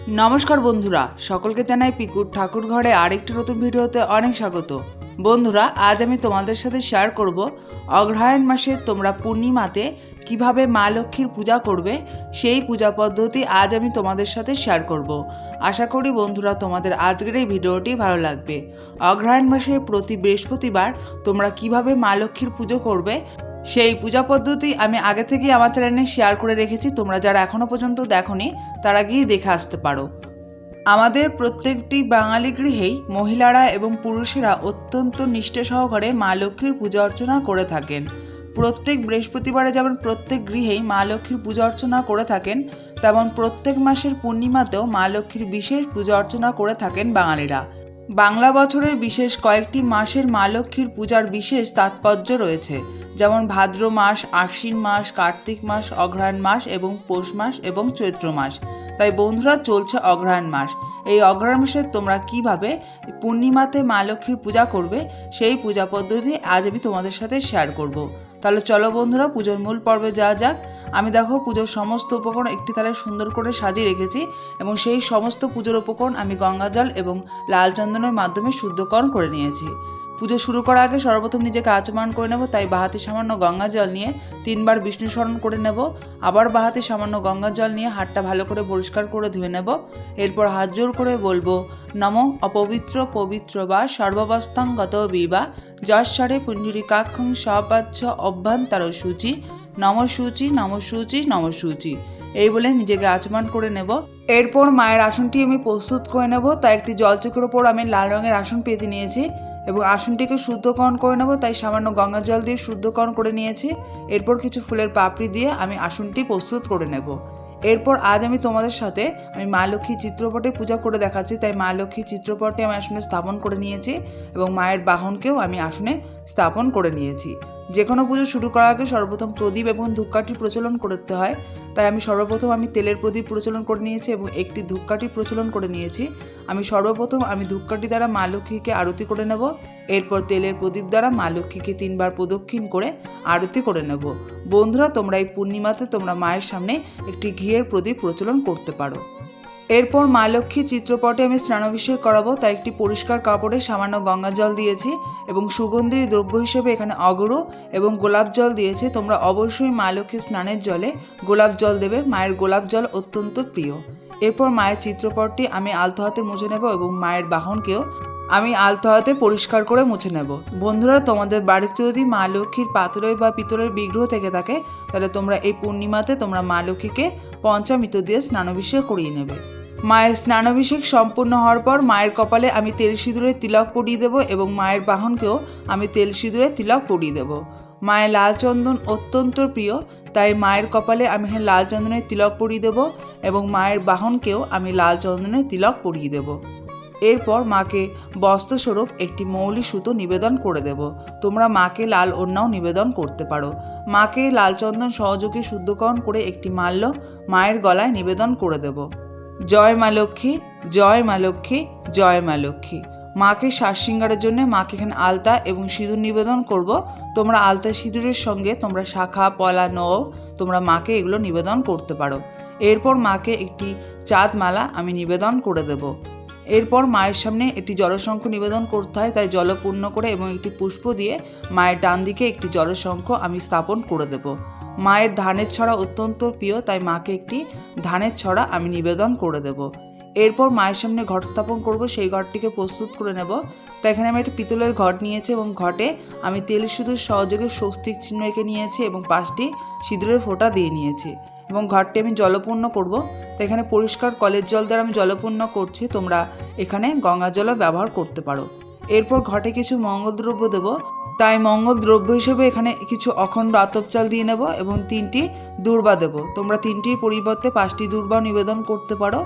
নমস্কার বন্ধুরা, সকলকে জানাই পিকুর ঠাকুর ঘরে আরেকটি নতুন ভিডিওতে অনেক স্বাগত। বন্ধুরা, আজ আমি তোমাদের সাথে শেয়ার করব অগ্রহায়ণ মাসে তোমরা পূর্ণিমাতে কীভাবে মা লক্ষ্মীর পূজা করবে, সেই পূজা পদ্ধতি আজ আমি তোমাদের সাথে শেয়ার করব। আশা করি বন্ধুরা, তোমাদের আজকের এই ভিডিওটি ভালো লাগবে। অগ্রহায়ণ মাসে প্রতি বৃহস্পতিবার তোমরা কীভাবে মা লক্ষ্মীর পুজো করবে সেই পূজা পদ্ধতি আমি আগে থেকেই আমার চ্যানেলে শেয়ার করে রেখেছি। তোমরা যারা এখনও পর্যন্ত দেখোনি, তারা গিয়ে দেখে আসতে পারো। আমাদের প্রত্যেকটি বাঙালি গৃহেই মহিলারা এবং পুরুষেরা অত্যন্ত নিষ্ঠা সহকারে মা লক্ষ্মীর পূজা অর্চনা করে থাকেন। প্রত্যেক বৃহস্পতিবারে যেমন প্রত্যেক গৃহেই মা লক্ষ্মীর পূজা অর্চনা করে থাকেন, তেমন প্রত্যেক মাসের পূর্ণিমাতেও মা লক্ষ্মীর বিশেষ পূজা অর্চনা করে থাকেন বাঙালিরা। বাংলা বছরের বিশেষ কয়েকটি মাসের মা লক্ষ্মীর পূজার বিশেষ তাৎপর্য রয়েছে, যেমন ভাদ্র মাস, আশ্বিন মাস, কার্তিক মাস অঘ্রায়ণ মাস এবং পৌষ মাস এবং চৈত্র মাস। তাই বন্ধুরা, চলছে অঘ্রাণ মাস। এই অগ্রহায়ণ মাসে তোমরা কীভাবে পূর্ণিমাতে মা লক্ষ্মীর পূজা করবে, সেই পূজা পদ্ধতি আজ আমি তোমাদের সাথে শেয়ার করব। তাহলে চলো বন্ধুরা, পুজোর মূল পর্বে যাওয়া যাক। আমি দেখো পুজোর সমস্ত উপকরণ একটি তালে সুন্দর করে সাজিয়ে রেখেছি এবং সেই সমস্ত পুজোর উপকরণ আমি গঙ্গাজল এবং লাল চন্দনের মাধ্যমে শুদ্ধকরণ করে নিয়েছি। পুজো শুরু করার আগে সর্বপ্রথম নিজেকে আচমান করে নেব, তাই বাহাতে সামান্য গঙ্গা জল নিয়ে তিনবার বিষ্ণু স্মরণ করে নেব। আবার বাহাতে সামান্য গঙ্গা জল নিয়ে হাতটা ভালো করে পরিষ্কার করে ধুয়ে নেব। এরপর হাত জোর করে বলব, নম অপবিত্র পবিত্র বা সর্বাবস্থাঙ্গত বিবা যশ্বরে পুঞ্জুরিকাক্ষং সপাচ্ছ অভ্যন্তর সূচি। নম সূচি নম সূচি নম সূচি। এই বলে নিজেকে আচমান করে নেব। এরপর মায়ের আসনটি আমি প্রস্তুত করে নেব। তাই একটি জলচকের ওপর আমি লাল রঙের আসন পেতে নিয়েছি। এবং আসনটিকে শুদ্ধকরণ করে নেব, তাই সামান্য গঙ্গা জল দিয়ে শুদ্ধকরণ করে নিয়েছি। এরপর কিছু ফুলের পাপড়ি দিয়ে আমি আসনটি প্রস্তুত করে নেব। এরপর আজ আমি তোমাদের সাথে আমি মা লক্ষ্মী চিত্রপটে পূজা করে দেখাচ্ছি, তাই মা লক্ষ্মী চিত্রপটে আমি আসনে স্থাপন করে নিয়েছি এবং মায়ের বাহনকেও আমি আসনে স্থাপন করে নিয়েছি। যে কোনো পুজো শুরু করার আগে সর্বপ্রথম প্রদীপ এবং ধূপকাঠি প্রচলন করতে হয়। তাই আমি সর্বপ্রথম আমি তেলের প্রদীপ প্রচলন করে নিয়েছি এবং একটি ধূপকাঠি প্রচলন করে নিয়েছি। আমি সর্বপ্রথম আমি ধূপকাঠি দ্বারা মা লক্ষ্মীকে আরতি করে নেব। এরপর তেলের প্রদীপ দ্বারা মা লক্ষ্মীকে তিনবার প্রদক্ষিণ করে আরতি করে নেব। বন্ধুরা, তোমরা এই পূর্ণিমাতে তোমরা মায়ের সামনে একটি ঘিয়ের প্রদীপ প্রচলন করতে পারো। এরপর মা লক্ষ্মী চিত্রপটে আমি স্নানাভিষেক করাবো, তাই একটি পরিষ্কার কাপড়ে সামান্য গঙ্গা জল দিয়েছি এবং সুগন্ধি দ্রব্য হিসেবে এখানে অগরু এবং গোলাপ জল দিয়েছি। তোমরা অবশ্যই মা লক্ষ্মী স্নানের জলে গোলাপ জল দেবে। মায়ের গোলাপ জল অত্যন্ত প্রিয়। এরপর মায়ের চিত্রপটটি আমি আলতো হাতে মুছে নেব এবং মায়ের বাহনকেও আমি আলতো হাতে পরিষ্কার করে মুছে নেব। বন্ধুরা, তোমাদের বাড়িতে যদি মা লক্ষ্মীর পাথরের বা পিতলের বিগ্রহ থেকে থাকে, তাহলে তোমরা এই পূর্ণিমাতে তোমরা মা লক্ষ্মীকে পঞ্চামৃত দিয়ে স্নানাভিষেক করিয়ে নেবে। মায়ের স্নানাভিষেক সম্পূর্ণ হওয়ার পর মায়ের কপালে আমি তেল সিঁদুরে তিলক পরিয়ে দেবো এবং মায়ের বাহনকেও আমি তেল সিঁদুরে তিলক পরিয়ে দেবো। মায়ের লাল চন্দন অত্যন্ত প্রিয়, তাই মায়ের কপালে আমি লাল চন্দনের তিলক পরিয়ে দেবো এবং মায়ের বাহনকেও আমি লাল চন্দনের তিলক পরিয়ে দেবো। এরপর মাকে বস্ত্রস্বরূপ একটি মৌলি সুতো নিবেদন করে দেব। তোমরা মাকে লাল অন্যাও নিবেদন করতে পারো। মাকে লাল চন্দন সহযোগে শুদ্ধকরণ করে একটি মাল্য মায়ের গলায় নিবেদন করে দেব। জয় মা লক্ষ্মী, জয় মা লক্ষ্মী, জয় মা লক্ষ্মী। মাকে শ্বাস শৃঙ্গারের জন্য মাকে এখানে আলতা এবং সিঁদুর নিবেদন করব। তোমরা আলতা সিঁদুরের সঙ্গে তোমরা শাখা, পলা, নও, তোমরা মাকে এগুলো নিবেদন করতে পারো। এরপর মাকে একটি চাঁদ মালা আমি নিবেদন করে দেব। এরপর মায়ের সামনে একটি জলশঙ্খ নিবেদন করতে হয়, তাই জল পূর্ণ করে এবং একটি পুষ্প দিয়ে মায়ের ডান দিকে একটি জলশঙ্খ আমি স্থাপন করে দেব। মায়ের ধানের ছড়া অত্যন্ত প্রিয়, তাই মাকে একটি ধানের ছড়া আমি নিবেদন করে দেব। এরপর মায়ের সামনে ঘট স্থাপন করব, সেই ঘরটিকে প্রস্তুত করে নেব। তো এখানে আমি একটা পিতলের ঘট নিয়েছি এবং ঘটে আমি তেল সিঁদুর সহযোগে স্বস্তিক চিহ্ন এঁকে নিয়েছি এবং পাঁচটি সিঁদুরের ফোঁটা দিয়ে নিয়েছি এবং ঘরটি আমি জলপূর্ণ করব। তো এখানে পরিষ্কার কলের জল দ্বারা আমি জলপূর্ণ করছি, তোমরা এখানে গঙ্গা জলও ব্যবহার করতে পারো। এরপর ঘটে কিছু মঙ্গল দ্রব্য দেব। তাই মঙ্গল দ্রব্য হিসেবে এখানে কিছু অখণ্ড আতপ চাল দিয়ে নেব এবং তিনটি দূর্বা দেব। তোমরা তিনটির পরিবর্তে পাঁচটি দুর্বা নিবেদন করতে পারো।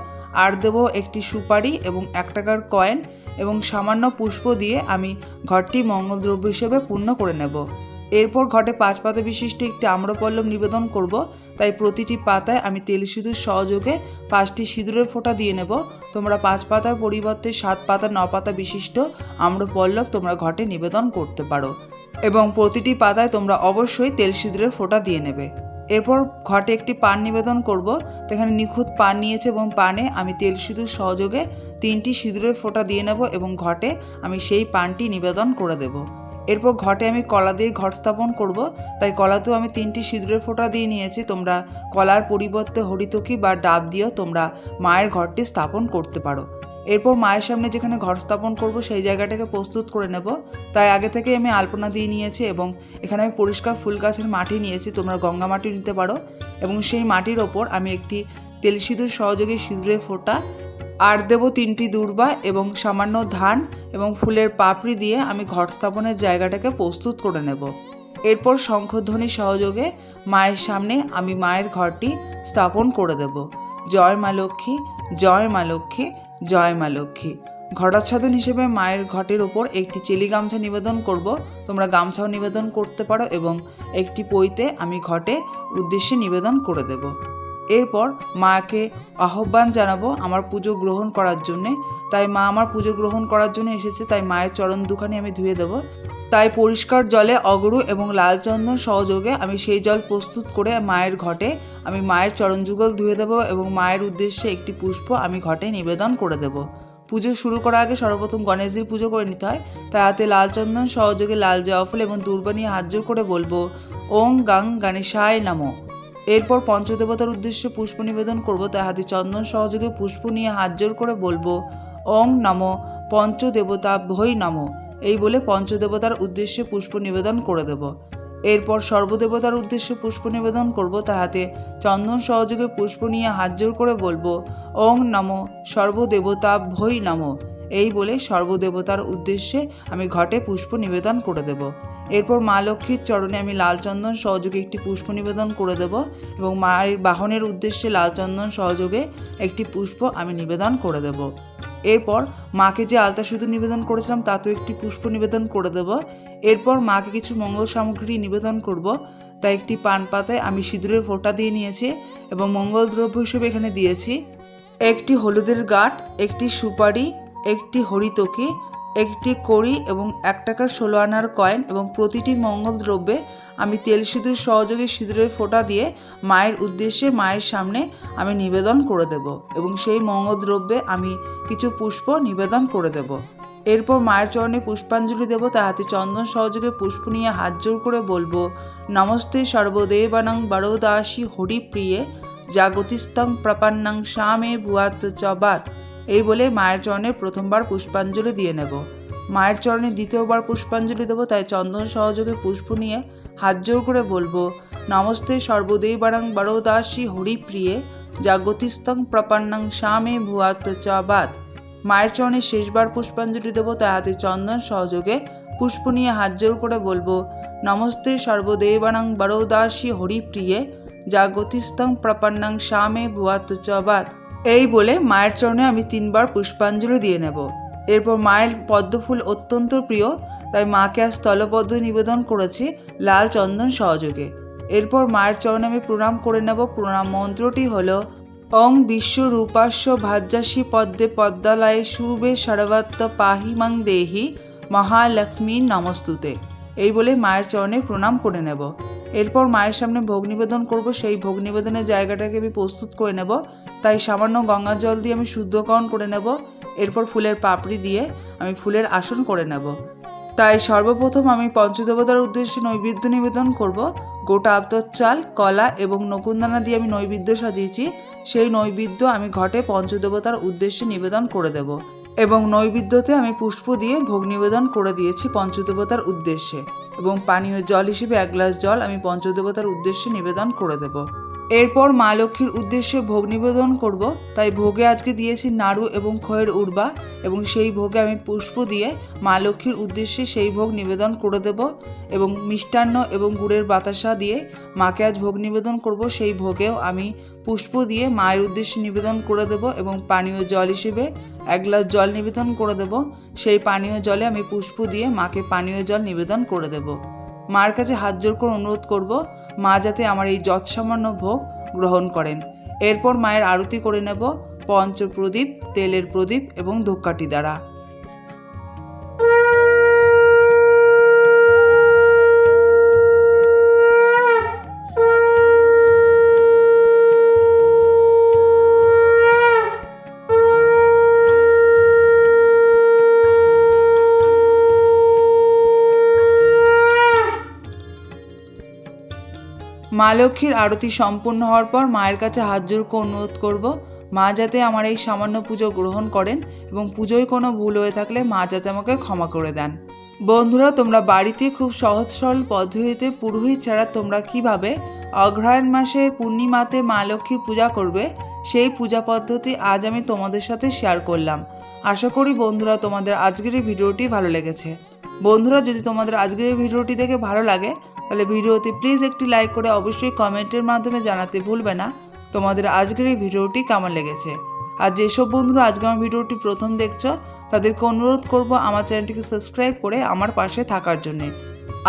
আর দেব একটি সুপারি এবং এক টাকার কয়েন এবং সামান্য পুষ্প দিয়ে আমি ঘরটি মঙ্গল দ্রব্য হিসেবে পূর্ণ করে নেব। এরপর ঘটে পাঁচ পাতা বিশিষ্ট একটি আম্রপল্লব নিবেদন করব। তাই প্রতিটি পাতায় আমি তেল সিঁদুর সহযোগে পাঁচটি সিঁদুরের ফোঁটা দিয়ে নেব। তোমরা পাঁচ পাতার পরিবর্তে সাত পাতা, ন পাতা বিশিষ্ট আম্রপল্লব তোমরা ঘটে নিবেদন করতে পারো। এবং প্রতিটি পাতায় তোমরা অবশ্যই তেল সিঁদুরের ফোঁটা দিয়ে নেবে। এরপর ঘটে একটি পান নিবেদন করব। এখানে নিখুঁত পান নিয়েছে এবং পানে আমি তেল সিঁদুর সহযোগে তিনটি সিঁদুরের ফোঁটা দিয়ে নেব এবং ঘটে আমি সেই পানটি নিবেদন করে দেব। এরপর ঘটে আমি কলা দিয়ে ঘট স্থাপন করব। তাই কলাতেও আমি তিনটি সিঁদুরের ফোঁটা দিয়ে নিয়েছি। তোমরা কলার পরিবর্তে হরিতকি বা ডাব দিয়েও তোমরা মায়ের ঘরটি স্থাপন করতে পারো। এরপর মায়ের সামনে যেখানে ঘর স্থাপন করব, সেই জায়গাটাকে প্রস্তুত করে নেব। তাই আগে থেকে আমি আলপনা দিয়ে নিয়েছি এবং এখানে আমি পরিষ্কার ফুল গাছের মাটি নিয়েছি। তোমরা গঙ্গা মাটি নিতে পারো। এবং সেই মাটির ওপর আমি একটি তেল সিঁদুর সহযোগে সিঁদুরের ফোঁটা আর দেব তিনটি দূর্বা এবং সামান্য ধান এবং ফুলের পাপড়ি দিয়ে আমি ঘট স্থাপনের জায়গাটাকে প্রস্তুত করে নেব। এরপর শঙ্খধ্বনি সহযোগে মায়ের সামনে আমি মায়ের ঘরটি স্থাপন করে দেব। জয় মা লক্ষ্মী, জয় মা লক্ষ্মী, জয় মা লক্ষ্মী। ঘটাচ্ছাদন হিসেবে মায়ের ঘটের ওপর একটি চেলি গামছা নিবেদন করব। তোমরা গামছাও নিবেদন করতে পারো এবং একটি পইতে আমি ঘটে উদ্দেশ্যে নিবেদন করে দেব। এরপর মাকে আহ্বান জানাব আমার পুজো গ্রহণ করার জন্যে। তাই মা আমার পুজো গ্রহণ করার জন্য এসেছে, তাই মায়ের চরণ দুখানি আমি ধুয়ে দেবো। তাই পরিষ্কার জলে অগরু এবং লাল চন্দন সহযোগে আমি সেই জল প্রস্তুত করে মায়ের ঘটে আমি মায়ের চরণ যুগল ধুয়ে দেবো এবং মায়ের উদ্দেশ্যে একটি পুষ্প আমি ঘটে নিবেদন করে দেবো। পুজো শুরু করার আগে সর্বপ্রথম গণেশজির পুজো করে নিতে হয়। তাই হাতে লাল চন্দন সহযোগে লাল জবা ফুল এবং দুর্বা নিয়ে হাত জোর করে বলব ওং গাং গণেশায় নামো। এরপর পঞ্চদেবতার উদ্দেশ্যে পুষ্প নিবেদন করব তাই হাতে চন্দন সহযোগে পুষ্প নিয়ে হাত জোর করে বলব, ওং নমো পঞ্চদেবতা ভৈ নমো। এই বলে পঞ্চদেবতার উদ্দেশ্যে পুষ্প নিবেদন করে দেব। এরপর সর্বদেবতার উদ্দেশ্যে পুষ্প নিবেদন করব, তাহাতে চন্দন সহযোগে পুষ্প নিয়ে হাত জোর করে বলব, ওং নমো সর্বদেবতা ভৈ নমো। এই বলে সর্বদেবতার উদ্দেশ্যে আমি ঘটে পুষ্প নিবেদন করে দেব। এরপর মা লক্ষ্মীর চরণে আমি লাল চন্দন সহযোগে একটি পুষ্প নিবেদন করে দেব এবং মায়ের বাহনের উদ্দেশ্যে লাল চন্দন সহযোগে একটি পুষ্প আমি নিবেদন করে দেব। এরপর মাকে যে আলতা শুধু নিবেদন করেছিলাম তাতেও একটি পুষ্প নিবেদন করে দেব। এরপর মাকে কিছু মঙ্গল সামগ্রী নিবেদন করব তাই একটি পান পাতায় আমি সিঁদুরের ফোঁটা দিয়ে নিয়েছি এবং মঙ্গল দ্রব্য হিসেবে এখানে দিয়েছি। একটি হলুদের গাঁট, একটি সুপারি একটি হরিতকি, একটি কড়ি এবং এক টাকার ষোলো আনার কয়েন এবং প্রতিটি মঙ্গল দ্রব্যে আমি তেল সিঁদুর সহযোগে সিঁদুরের ফোঁটা দিয়ে মায়ের উদ্দেশ্যে মায়ের সামনে আমি নিবেদন করে দেব এবং সেই মঙ্গল দ্রব্যে আমি কিছু পুষ্প নিবেদন করে দেব। এরপর মায়ের চরণে পুষ্পাঞ্জলি দেব, তার হাতে চন্দন সহযোগে পুষ্প নিয়ে হাত জোর করে বলব, নমস্তে সর্বদেবানং বড়দাসী হরিপ্রিয়ে জাগতিস্তং প্রপান্নাং শ্যামে ভুয়াত চবাত এই বলে মায়ের চরণে প্রথমবার পুষ্পাঞ্জলি দিয়ে নেব। মায়ের চরণে দ্বিতীয়বার পুষ্পাঞ্জলি দেবো, তাই চন্দন সহযোগে পুষ্প নিয়ে হাত জোর করে বলব, নমস্তে সর্বদেবানং বড়দাসী হরিপ্রিয়ে জাগতিস্তং প্রপান্নাং শ্যামে ভুয়াত চবাত মায়ের চরণে শেষবার পুষ্পাঞ্জলি দেবো, তাই হাতে চন্দন সহযোগে পুষ্প নিয়ে হাত জোর করে বলব, নমস্তে সর্বদেবানং বড়দাসী হরিপ্রিয়ে জাগতিস্তং প্রপান্নাং শ্যামে ভুয়াত চবাত এই বলে মায়ের চরণে আমি তিনবার পুষ্পাঞ্জলি দিয়ে নেব। এরপর মায়ের পদ্মফুল অত্যন্ত প্রিয়, তাই মাকে আজ স্থলপদ্ম নিবেদন করেছি লাল চন্দন সহযোগে। এরপর মায়ের চরণে আমি প্রণাম করে নেব। প্রণাম মন্ত্রটি হলো, অং বিশ্বরূপাস্য ভাজ্যাসী পদ্মে পদ্মালয়ে শুভে সর্বাত্ম পাহিমাং দেহি মহালক্ষ্মী নমস্তুতে। এই বলে মায়ের চরণে প্রণাম করে নেব। এরপর মায়ের সামনে ভোগ নিবেদন করব, সেই ভোগ নিবেদনের জায়গাটাকে আমি প্রস্তুত করে নেব। তাই সামান্য গঙ্গা জল দিয়ে আমি শুদ্ধকরণ করে নেব। এরপর ফুলের পাপড়ি দিয়ে আমি ফুলের আসন করে নেব। তাই সর্বপ্রথম আমি পঞ্চদেবতার উদ্দেশ্যে নৈবেদ্য নিবেদন করব। গোটা আবতর চাল, কলা এবং নকুনদানা দিয়ে আমি নৈবেদ্য সাজিয়েছি। সেই নৈবেদ্য আমি ঘটে পঞ্চদেবতার উদ্দেশ্যে নিবেদন করে দেব। এবং নৈবেদ্যতে আমি পুষ্প দিয়ে ভোগ নিবেদন করে দিয়েছি পঞ্চদেবতার উদ্দেশ্যে এবং পানীয় জল হিসেবে এক গ্লাস জল আমি পঞ্চদেবতার উদ্দেশ্যে নিবেদন করে দেব। এরপর মা লক্ষ্মীর উদ্দেশ্যে ভোগ নিবেদন করব। তাই ভোগে আজকে দিয়েছি নাড়ু এবং খয়ের উড়বা এবং সেই ভোগে আমি পুষ্প দিয়ে মা লক্ষ্মীর উদ্দেশ্যে সেই ভোগ নিবেদন করে দেব এবং মিষ্টান্ন এবং গুড়ের বাতাসা দিয়ে মাকে আজ ভোগ নিবেদন করব। সেই ভোগেও আমি পুষ্প দিয়ে মায়ের উদ্দেশ্যে নিবেদন করে দেব এবং পানীয় জল হিসেবে এক গ্লাস জল নিবেদন করে দেব। সেই পানীয় জলে আমি পুষ্প দিয়ে মাকে পানীয় জল নিবেদন করে দেব। মার কাছে হাত জোর করে অনুরোধ করব, মা যাতে আমার এই যৎসামান্য ভোগ গ্রহণ করেন। এরপর মায়ের আরতি করে নেব পঞ্চ প্রদীপ তেলের প্রদীপ এবং ধূপকাঠি দ্বারা। মা লক্ষ্মীর আরতি সম্পূর্ণ হওয়ার পর মায়ের কাছে হাত জোর অনুরোধ করব, মা যাতে আমার এই সামান্য পুজো গ্রহণ করেন এবং পুজোয় কোনো ভুল হয়ে থাকলে মা যাতে আমাকে ক্ষমা করে দেন। বন্ধুরা, তোমরা বাড়িতে খুব সহজ সরল পদ্ধতিতে পুরোহিত ছাড়া তোমরা কীভাবে অগ্রহায়ণ মাসের পূর্ণিমাতে মা লক্ষ্মীর পূজা করবে, সেই পূজা পদ্ধতি আজ আমি তোমাদের সাথে শেয়ার করলাম। আশা করি বন্ধুরা, তোমাদের আজকের এই ভিডিওটি ভালো লেগেছে। বন্ধুরা, যদি তোমাদের আজকের এই ভিডিওটি দেখে ভালো লাগে তাহলে ভিডিওতে প্লিজ একটি লাইক করে অবশ্যই কমেন্টের মাধ্যমে জানাতে ভুলবে না। তোমাদের আজকের এই ভিডিওটি কেমন লেগেছে? আর যেসব বন্ধুরা আজকে আমার ভিডিওটি প্রথম দেখছ, তাদেরকে অনুরোধ করব আমার চ্যানেলটিকে সাবস্ক্রাইব করে আমার পাশে থাকার জন্যে।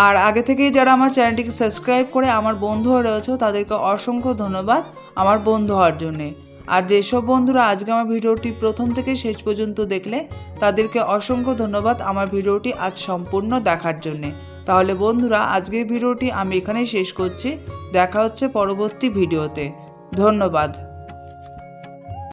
আর আগে থেকেই যারা আমার চ্যানেলটিকে সাবস্ক্রাইব করে আমার বন্ধু হয়ে রয়েছে, তাদেরকে অসংখ্য ধন্যবাদ আমার বন্ধু হওয়ার জন্যে। আর যেসব বন্ধুরা আজকে আমার ভিডিওটি প্রথম থেকে শেষ পর্যন্ত দেখলে, তাদেরকে অসংখ্য ধন্যবাদ আমার ভিডিওটি আজ সম্পূর্ণ দেখার জন্যে। তাহলে বন্ধুরা আজকের ভিডিওটি আমি এখানেই শেষ করছি। দেখা হচ্ছে পরবর্তী ভিডিওতে। ধন্যবাদ।